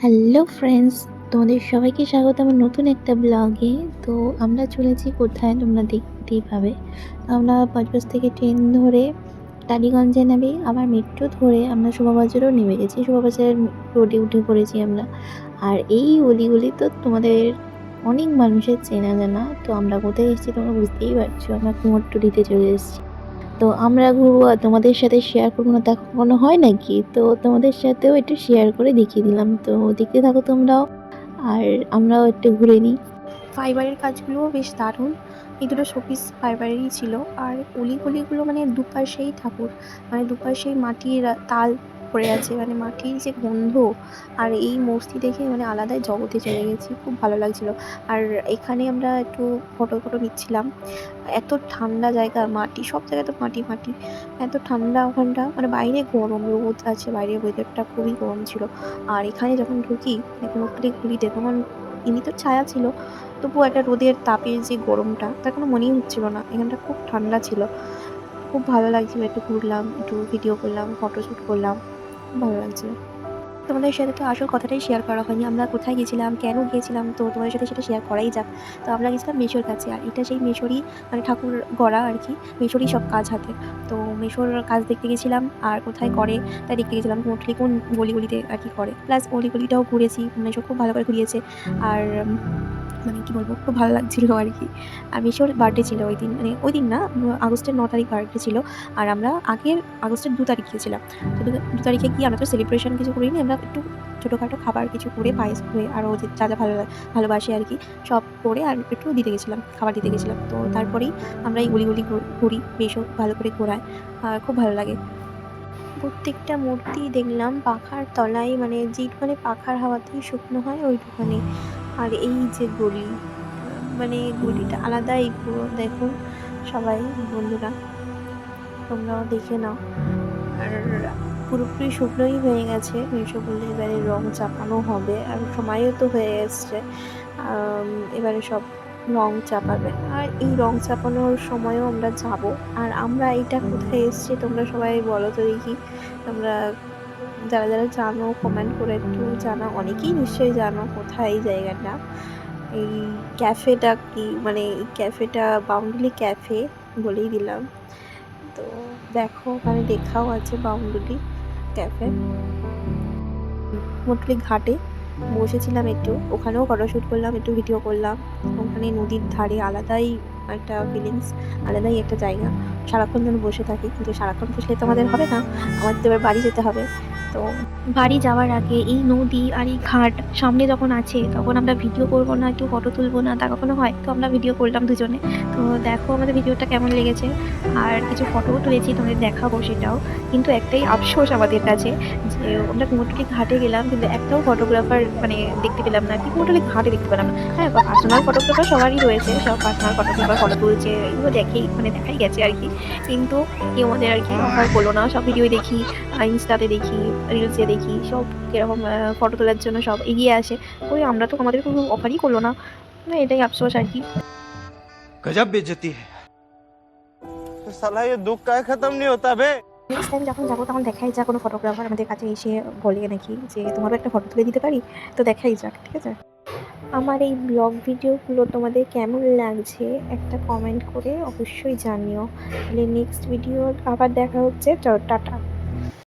Hello friends তোমাদের সবাইকে স্বাগত আমার নতুন একটা ব্লগে তো আমরা চলেছি কোথায় তোমরা দেখতেই পাবে। আমরা বজবজ থেকে ট্রেন ধরে টালিগঞ্জে নেবে আবার মেট্রো ধরে আমরা শোভাবাজারও নেমে গেছি। শোভাবাজারের রোডে উঠে পড়েছি আমরা। আর এই অলিগুলি তো তোমাদের অনেক মানুষের চেনা জানা। তো আমরা কোথায় এসেছি তোমরা বুঝতেই পারছ। আমরা কুমোরটুলিতে চলে এসেছি। তো আমরা ঘুরবো আর তোমাদের সাথে শেয়ার করব না তা কখনো হয় নাকি? তো তোমাদের সাথেও একটু শেয়ার করে দেখিয়ে দিলাম। তো দেখতে থাকো তোমরাও, আর আমরাও একটু ঘুরে নিই। ফাইবারের কাজগুলোও বেশ দারুণ। এই দুটো শোপিস ফাইবারেরই ছিল। আর অলিগলিগুলো মানে দুপাশেই ঠাকুর মানে দুপাশেই মাটির তাল পড়ে আছে। মানে মাটির যে গন্ধ। আর এই মূর্তি দেখে মানে আলাদাই জগতে চলে গেছি। খুব ভালো লাগছিল। আর এখানে আমরা একটু ফটো ফটো নিচ্ছিলাম। এত ঠান্ডা জায়গা, মাটি, সব জায়গায় তো মাটি মাটি। এত ঠান্ডা ওখানটা। মানে বাইরে গরম, রোদ আছে। বাইরে ওয়েদারটা খুবই গরম ছিল। আর এখানে যখন ঢুকি, এখন ওখানে ঘুরিতে। তখন এমনি তো ছায়া ছিল। তবুও একটা রোদের তাপের যে গরমটা, তার কোনো মনেই হচ্ছিল না। এখানটা খুব ঠান্ডা ছিল। খুব ভালো লাগছিল। একটু ঘুরলাম, একটু ভিডিও করলাম ফটোশ্যুট করলাম। ভালো লাগছে। তোমাদের সাথে তো আসল কথাটাই শেয়ার করা হয়নি। আমরা কোথায় গেছিলাম কেন গিয়েছিলাম, তো তোমাদের সাথে সেটা শেয়ার করাই যাক। তো আমরা গেছিলাম মেশোর কাছে, আর এটা সেই মেশোরই মানে ঠাকুর গড়া আর কি, মেশোরই সব কাজ হাতে। তো মেশোর কাজ দেখতে গেছিলাম আর কোথায় করে তাই দেখতে গেছিলাম মোটলি কোন গলিগুলিতে আর কি করে। প্লাস গলিগুলিটাও ঘুরেছি মেশো খুব ভালো করে ঘুরিয়েছে। আর মানে কি বলব, খুব ভালো লাগছিল আর কি। আর মিশোর বার্থডে ছিল ওই দিন মানে ওই দিন না আগস্টের ন তারিখ বার্থডে ছিল। আর আমরা আগের, আগস্টের দু তারিখ গিয়েছিলাম। তো দু তারিখে গিয়ে আমরা তো সেলিব্রেশন কিছু করিনি, আমরা একটু ছোটোখাটো খাবার কিছু করে, পায়েস করে, আরও যে যা যা ভালো ভালোবাসে আর কি, সব করে আর একটু দিতে গেছিলাম, খাবার দিতে গেছিলাম। তো তারপরেই আমরা এই গলিগুলি ঘুরি বেশও ভালো করে ঘোরায়, আর খুব ভালো লাগে। প্রত্যেকটা মূর্তি দেখলাম, পাখার তলায় মানে যেটুখানে পাখার হাওয়াতেই শুকনো হয় ওইটুখানে আর এই যে গলি মানে গলিটা আলাদাই পুরো দেখুন সবাই বন্ধুরা তোমরাও দেখে নাও। আর পুরোপুরি শুকনোই হয়ে গেছে মিশো বললে এবারে রং চাপানো হবে আর সময়ও তো হয়ে এসছে এবারে সব রং চাপাবে। আর এই রং চাপানোর সময়ও আমরা যাব আর আমরা এটা কোথায় এসছি তোমরা সবাই বলো তো দেখি তোমরা যারা যারা জানো কমেন্ট করে একটু জানা। অনেকেই নিশ্চয়ই জানো কোথায় এই জায়গাটা। এই ক্যাফেটা কি মানে এই ক্যাফেটা বাউন্ডুলি ক্যাফে বলেই দিলাম। তো দেখো, ওখানে লেখাও আছে বাউন্ডুলি ক্যাফে মোটলি ঘাটে। বসেছিলাম একটু। ওখানেও ফটোশ্যুট করলাম, একটু ভিডিও করলাম। ওখানে নদীর ধারে আলাদাই একটা ফিলিংস আলাদাই একটা জায়গা। সারাক্ষণ যেন বসে থাকি, কিন্তু সারাক্ষণ বসলে তো আমাদের হবে না। আমাদের তো এবার বাড়ি যেতে হবে। তো বাড়ি যাওয়ার আগে এই নদী আর এই ঘাট সামনে যখন আছে, তখন আমরা ভিডিও করব না, একটু ফটো তুলবো না, তা কখনো হয়? তো আমরা ভিডিও করলাম দুজনে। তো দেখো আমাদের ভিডিওটা কেমন লেগেছে। আর কিছু ফটোও তুলেছি, তোমাদের দেখাবো সেটাও। কিন্তু একটাই আফসোস আমাদের কাছে যে আমরা কুমোরটুলি ঘাটে গেলাম, কিন্তু একটাও ফটোগ্রাফার মানে দেখতে পেলাম না। কি কুমোরটুলি ঘাটে দেখতে পেলাম না। হ্যাঁ পার্সোনাল ফটোগ্রাফার সবারই রয়েছে, সব পার্সোনাল ফটোগ্রাফার ফটো তুলছে, এগুলো দেখেই মানে দেখাই গেছে আর কি। কিন্তু কেউ আমাদের আর কি অফার করল না। সব ভিডিও দেখি ইনস্টাতে দেখি রিলসে দেখি সব কীরকম ফটো তোলার জন্য সব এগিয়ে আসে। ওই আমরা তো আমাদের কোনো অফারই করল না। এটাই আফসোস আর কি। গজব বেজতি সালা দুঃখ কায় খতম নি হতা বে। নেক্সট টাইম যখন যাব তখন দেখাই যাক কোনো ফটোগ্রাফার আমাদের কাছে এসে বলে নাকি যে তোমারও একটা ফটো তুলে দিতে পারি? তো দেখাই যাক ঠিক আছে? আমার এই ব্লগ ভিডিওগুলো তোমাদের কেমন লাগছে একটা কমেন্ট করে অবশ্যই জানিও। তাহলে নেক্সট ভিডিও আবার দেখা হচ্ছে। টাটা।